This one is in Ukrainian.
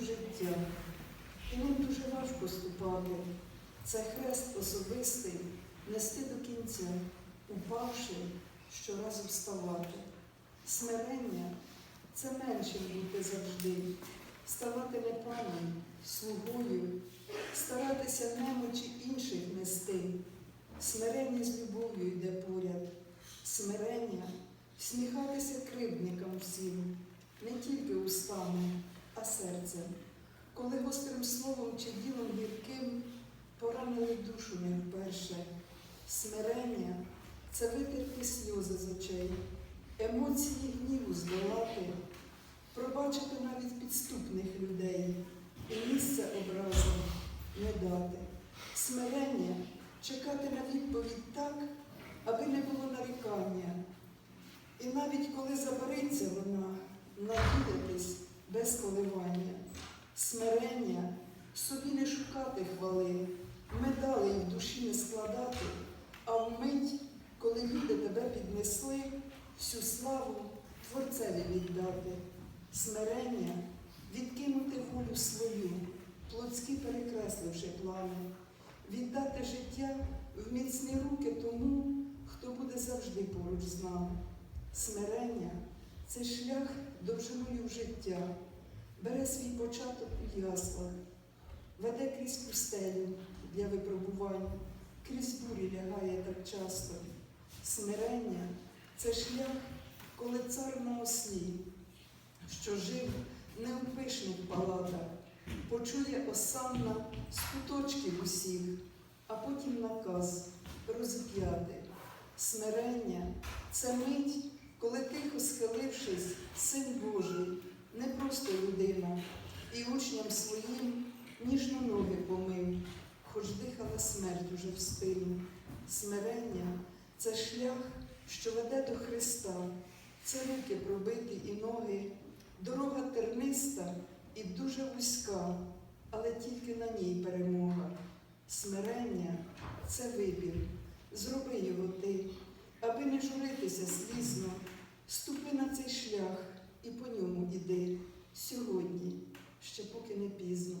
життя. І ним дуже важко ступати. Це хрест особистий, нести до кінця, упавши, щоразу вставати. Смирення це меншим бути завжди, ставати не паном, слугою, старатися немочі інших нести. Смирення з любов'ю йде поряд, смирення всміхатися кривдникам всім, не тільки устами, а серцем. Коли гострим словом чи ділом гірким поранили душу не вперше. Смирення це витерти сльози з очей, емоції гніву здолати, пробачити навіть підступних людей і місце образу не дати. Смирення чекати на відповідь так, аби не було нарікання. І навіть коли забереться вона, навідатись без коливання. Смирення собі не шукати хвали, медалей в душі не складати, а вмить, коли люди тебе піднесли, всю славу Творцеві віддати. Смирення відкинути волю свою, плотські перекресливши плани, віддати життя в міцні руки тому, хто буде завжди поруч з нами. Смирення це шлях довжиною в життя, бере свій початок у яслах, веде крізь пустелю для випробувань, крізь бурі лягає так часто. Смирення це шлях, коли цар на ослі, що жив не у пишних палатах, почує осанна з куточків усіх, а потім наказ розп'яти. Смирення це мить, коли тихо схилившись, син Божий, не просто людина, і учням своїм ніжно ноги помив, хоч дихала смерть уже в спину. Смирення це шлях, що веде до Христа, це руки пробиті і ноги, дорога терниста і дуже вузька, але тільки на ній перемога. Смирення це вибір. Сьогодні, ще поки не пізно.